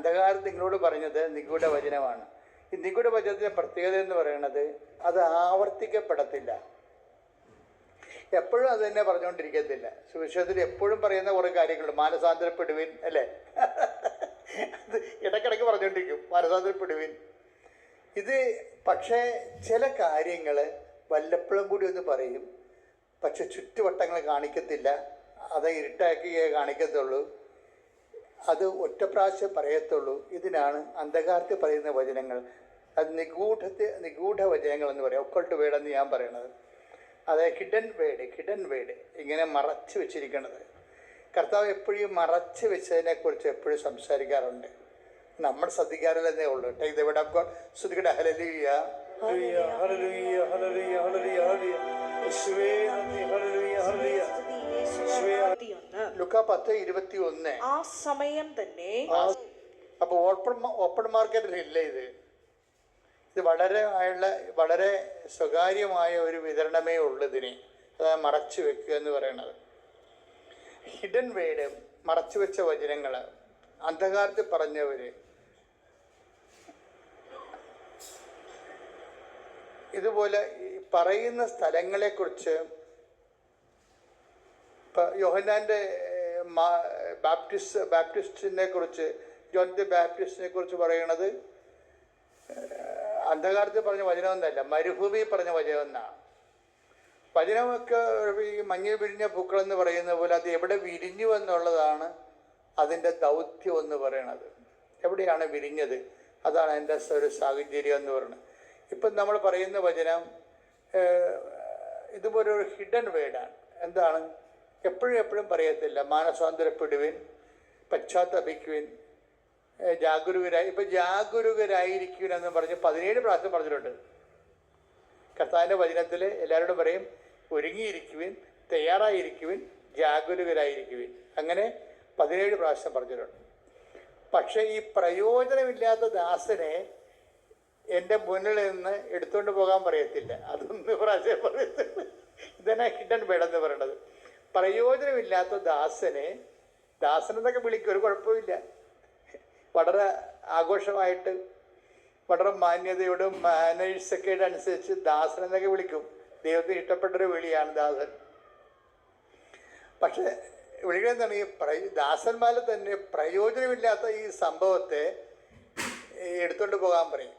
അന്ധകാരം നിങ്ങളോട് പറഞ്ഞത് നിഗൂഢ വചനമാണ്. ഈ നിഗൂഢ വചനത്തിന്റെ പ്രത്യേകത എന്ന് പറയുന്നത് അത് ആവർത്തിക്കപ്പെടത്തില്ല. എപ്പോഴും അത് തന്നെ പറഞ്ഞുകൊണ്ടിരിക്കത്തില്ല. സുവിശേഷത്തിൽ എപ്പോഴും പറയുന്ന കുറേ കാര്യങ്ങളുണ്ട്. മാനസാന്തരപ്പെടുവിൻ അല്ലേ? അത് ഇടയ്ക്കിടയ്ക്ക് പറഞ്ഞുകൊണ്ടിരിക്കും മാനസാന്തരപ്പെടുവിൻ. ഇത് പക്ഷേ ചില കാര്യങ്ങൾ വല്ലപ്പോഴും കൂടി ഒന്ന് പറയും. പക്ഷെ ചുറ്റുവട്ടങ്ങൾ കാണിക്കത്തില്ല. അത് ഇരുട്ടാക്കിയേ കാണിക്കത്തുള്ളൂ. അത് ഒറ്റ പ്രാവശ്യം പറയത്തുള്ളൂ. ഇതിനാണ് അന്ധകാരത്തിൽ പറയുന്ന വചനങ്ങൾ. അത് നിഗൂഢത്തെ നിഗൂഢ വചനങ്ങൾ എന്ന് പറയാം. ഒക്കൾട്ട് വേടെന്ന് ഞാൻ പറയണത്. അതായത് ഹിഡൻ വേഡ് ഹിഡൻ വേഡ് ഇങ്ങനെ മറച്ചു വെച്ചിരിക്കുന്നത് കർത്താവ് എപ്പോഴും മറച്ചു വെച്ചതിനെക്കുറിച്ച് എപ്പോഴും സംസാരിക്കാറുണ്ട്. നമ്മൾ ശ്രദ്ധിക്കാറില്ലെന്നേ ഉള്ളൂ. Take the word of God ശ്രുതികട hallelujah, hallelujah, hallelujah, hallelujah, ലുക്ക പത്ത് ഇരുപത്തി ഒന്ന് ആ സമയം തന്നെ അപ്പോൾ ഓപ്പൺ ഓപ്പൺ മാർക്കറ്റിലല്ല ഇത്? ഇത് വളരെ ആയുള്ള വളരെ സ്വകാര്യമായ ഒരു വിതരണമേ ഉള്ളൂ ഇതിന്. അതായത് മറച്ചു വെക്കുക എന്ന് പറയുന്നത് ഹിഡൻ വേഡ് മറച്ചു വെച്ച വചനങ്ങൾ അന്ധകാരത്തിൽ പറഞ്ഞവർ ഇതുപോലെ പറയുന്ന സ്ഥലങ്ങളെക്കുറിച്ച് ഇപ്പം യോഹന്നാന്റെ ബാപ്റ്റിസ്റ്റ് ബാപ്റ്റിസ്റ്റിനെ കുറിച്ച് ജോൺ ദി ബാപ്റ്റിസ്റ്റിനെ കുറിച്ച് പറയണത് അന്ധകാരത്തിൽ പറഞ്ഞ വചനമൊന്നല്ല മരുഭൂമി പറഞ്ഞ വചനമെന്നാണ്. വചനമൊക്കെ ഈ മഞ്ഞ് വിരിഞ്ഞ പൂക്കളെന്ന് പറയുന്ന പോലെ അത് എവിടെ വിരിഞ്ഞു എന്നുള്ളതാണ് അതിന്റെ ദൗത്യം എന്ന് പറയണത്. എവിടെയാണ് വിരിഞ്ഞത്? അതാണ് എന്റെ ഒരു സാഹചര്യം എന്ന് പറയുന്നത് ഇപ്പം നമ്മൾ പറയുന്ന വചനം ഇതുപോലൊരു ഹിഡൻ വേഡാണ് എന്താണ്? എപ്പോഴും എപ്പോഴും പറയത്തില്ല മാനസാന്തരപ്പെടുവിൻ പശ്ചാത്തപിക്കുവിൻ ജാഗരൂകരായി ഇപ്പം ജാഗരൂകരായിരിക്കുവിൻ എന്ന് പറഞ്ഞ് പതിനേഴ് പ്രാവശ്യം പറഞ്ഞിട്ടുണ്ട്. കർത്താവിന്റെ വചനത്തിൽ എല്ലാവരോടും പറയും ഒരുങ്ങിയിരിക്കുവിൻ തയ്യാറായിരിക്കുവിൻ ജാഗരൂകരായിരിക്കുവിൻ. അങ്ങനെ പതിനേഴ് പ്രാവശ്യം പറഞ്ഞിട്ടുണ്ട്. പക്ഷേ ഈ പ്രയോജനമില്ലാത്ത ദാസനെ എന്റെ മുന്നിൽ നിന്ന് എടുത്തുകൊണ്ട് പോകാൻ പറയത്തില്ല. അതൊന്ന് പ്രാവശ്യം പറയത്തില്ല. ഇതന്നെ ഹിഡൻ വേടെന്ന് പറയണത്? പ്രയോജനമില്ലാത്ത ദാസനെ ദാസനെന്നൊക്കെ വിളിക്കും ഒരു കുഴപ്പമില്ല. വളരെ ആഘോഷമായിട്ട് വളരെ മാന്യതയോടും മാനേഴ്സൊക്കെ അനുസരിച്ച് ദാസൻ എന്നൊക്കെ വിളിക്കും. ദൈവത്തിന് ഇഷ്ടപ്പെട്ടൊരു വിളിയാണ് ദാസൻ. പക്ഷേ വിളികൾ എന്താണ്? ഈ പ്ര ദാസന്മാരിൽ തന്നെ പ്രയോജനമില്ലാത്ത ഈ സംഭവത്തെ എടുത്തുകൊണ്ട് പോകാൻ പറയും.